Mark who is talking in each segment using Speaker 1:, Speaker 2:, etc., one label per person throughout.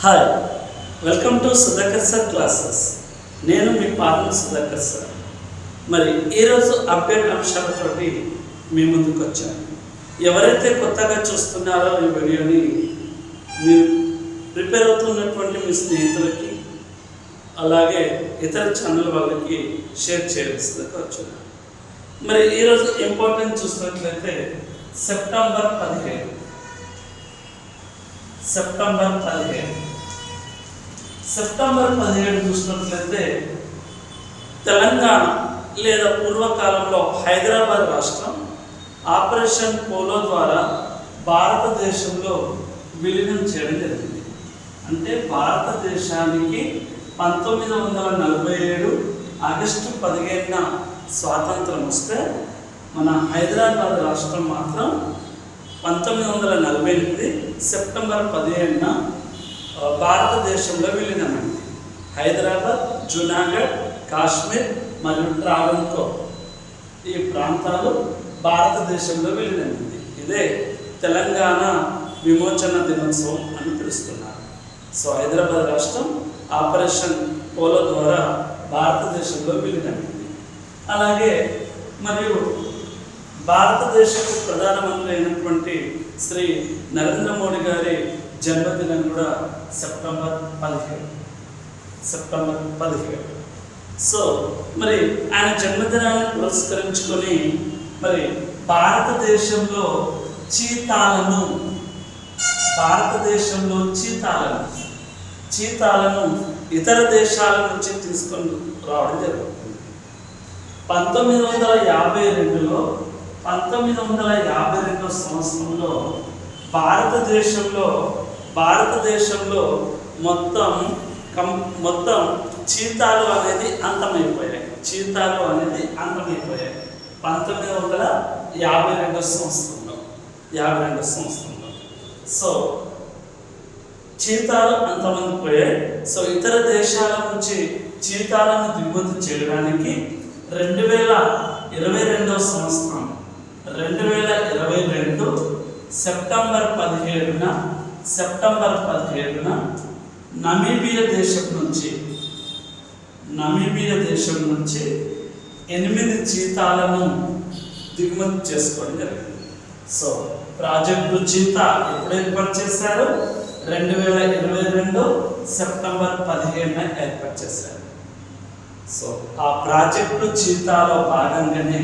Speaker 1: Hi welcome to Sudhakar sir classes నేను మీ పాలన సుధాకర్ సార్ మరి ఈరోజు అప్డేట్ అంశాలతోటి మీ ముందుకు వచ్చాను. ఎవరైతే కొత్తగా చూస్తున్నారో ఈ వీడియోని మీరు ప్రిపేర్ అవుతున్నటువంటి మీ స్నేహితులకి అలాగే ఇతర ఛానల్ వాళ్ళకి షేర్ చేయవలసిందిగా వచ్చాను. మరి ఈరోజు ఇంపార్టెంట్ చూసినట్లయితే సెప్టెంబర్ పదిహేను. సెప్టెంబర్ పదిహేను. సెప్టెంబర్ పదిహేడు చూసినట్లయితే తెలంగాణ లేదా పూర్వకాలంలో హైదరాబాద్ రాష్ట్రం ఆపరేషన్ పోలో ద్వారా భారతదేశంలో విలీనం చేయడం జరిగింది. అంటే భారతదేశానికి పంతొమ్మిది వందల నలభై ఏడు ఆగస్టు పదిహేనున స్వాతంత్రం వస్తే మన హైదరాబాద్ రాష్ట్రం మాత్రం పంతొమ్మిది వందల నలభై ఎనిమిది సెప్టెంబర్ పదిహేనున భారతదేశంలో విలీనమైంది హైదరాబాద్ జునాగఢ్ కాశ్మీర్ మరియు ట్రావెన్కో ఈ ప్రాంతాలు భారతదేశంలో విలీనమైంది ఇదే తెలంగాణ విమోచన దినోత్సవం అని పిలుస్తున్నారు. సో హైదరాబాద్ రాష్ట్రం ఆపరేషన్ పోలో ద్వారా భారతదేశంలో విలీనమైంది అలాగే మరియు భారతదేశపు ప్రధానమంత్రి అయినటువంటి శ్రీ నరేంద్ర మోడీ గారి జన్మదినం కూడా సెప్టెంబర్ పదిహేడు. సెప్టెంబర్ పదిహేడు. సో మరి ఆయన జన్మదినాన్ని పురస్కరించుకొని మరి భారతదేశంలో చీతాలను భారతదేశంలో చీతాలను చీతాలను ఇతర దేశాల నుంచి తీసుకొని రావడం జరుగుతుంది. పంతొమ్మిది వందల యాభై రెండులో పంతొమ్మిది వందల యాభై రెండో సంవత్సరంలో భారతదేశంలో భారతదేశంలో మొత్తం కం మొత్తం చీతాలు అనేది అంతమైపోయాయి. చీతాలు అనేది అంతమైపోయాయి. పంతొమ్మిది వందల యాభై రెండో సంవత్సరంలో యాభై రెండో సంవత్సరంలో. సో చీతాలు అంతమంది పోయాయి. సో ఇతర దేశాల నుంచి చీతాలను దిగుమతి చేయడానికి రెండు వేల ఇరవై రెండవ సంవత్సరం రెండు వేల ఇరవై రెండు సెప్టెంబర్ పదిహేడున సెప్టెంబర్ పదిహేడున నమీబియా దేశం నుంచి నమీబియా దేశం నుంచి ఎనిమిది చీతాలను దిగుమతి చేసుకోవడం జరిగింది. సో ప్రాజెక్టు చీతా ఎప్పుడు ఏర్పాటు చేశారు? రెండు వేల ఇరవై రెండు సెప్టెంబర్ పదిహేడున ఏర్పాటు చేశారు. సో ఆ ప్రాజెక్టు చీతాలో భాగంగానే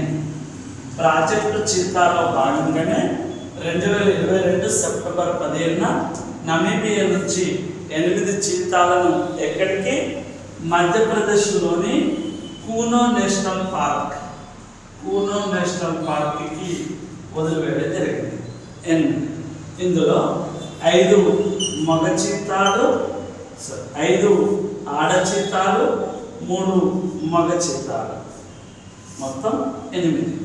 Speaker 1: ప్రాజెక్టు చిత్రాలో భాగంగానే రెండు వేల ఇరవై రెండు సెప్టెంబర్ పదిహేనున నమీబియా నుంచి ఎనిమిది చీతాలను ఎక్కడికి? మధ్యప్రదేశ్లోని Kuno national park. Kuno national పార్క్కి వదిలివేయడం జరిగింది. ఎన్ ఇందులో ఐదు మగ చీతాలు ఐదు ఆడ చీతాలు మూడు మగ చీతాలు మొత్తం ఎనిమిది.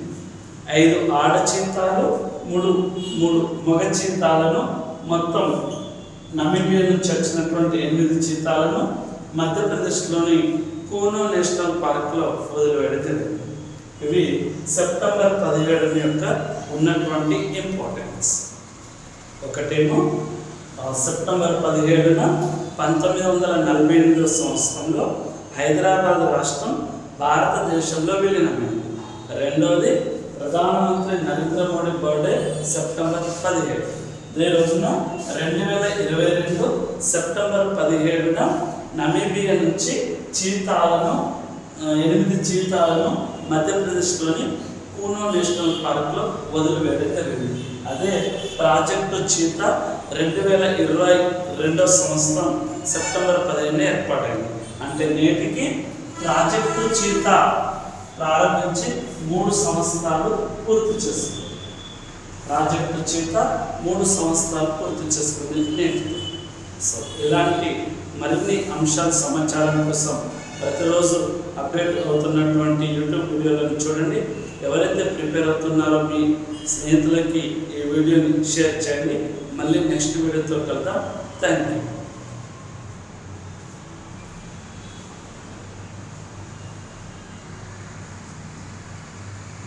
Speaker 1: ఐదు ఆడ మూడు మూడు మగ చింతాలను మొత్తం నమీబియా నుంచి వచ్చినటువంటి ఎనిమిది చింతాలను మధ్యప్రదేశ్లోని కూనో నేషనల్ పార్క్లో వదిలివేయడం జరిగింది ఇవి సెప్టెంబర్ పదిహేడు యొక్క ఉన్నటువంటి ఇంపార్టెన్స్. ఒకటేమో సెప్టెంబర్ పదిహేడున పంతొమ్మిది వందల నలభై ఎనిమిదో సంవత్సరంలో హైదరాబాద్ రాష్ట్రం భారతదేశంలో విలీనమైంది రెండవది ప్రధానమంత్రి నరేంద్ర మోడీ బర్త్డే సెప్టెంబర్ పదిహేడు. అదే రోజున రెండు వేల ఇరవై రెండు సెప్టెంబర్ పదిహేడున నమీబియా నుంచి చీతాలను ఎనిమిది చీతాలను మధ్యప్రదేశ్లోని కూనో నేషనల్ పార్క్లో వదిలివేయడం జరిగింది. అదే ప్రాజెక్టు చీత రెండు వేల ఇరవై రెండో సంవత్సరం సెప్టెంబర్ పదిహేను ఏర్పాటైంది. అంటే నేటికి ప్రాజెక్టు చీత ప్రారంభించి మూడు సంవత్సరాలు పూర్తి చేస్తుంది ప్రాజెక్టు చేత మూడు సంవత్సరాలు పూర్తి చేసుకుంది. నేటికి సో ఇలాంటి మరిన్ని అంశాల సమాచారం కోసం ప్రతిరోజు అప్డేట్ అవుతున్నటువంటి యూట్యూబ్ వీడియోలను చూడండి. ఎవరైతే ప్రిపేర్ అవుతున్నారో మీ స్నేహితులకి ఈ వీడియోని షేర్ చేయండి. మళ్ళీ నెక్స్ట్ వీడియోతో కలుద్దాం. Thank you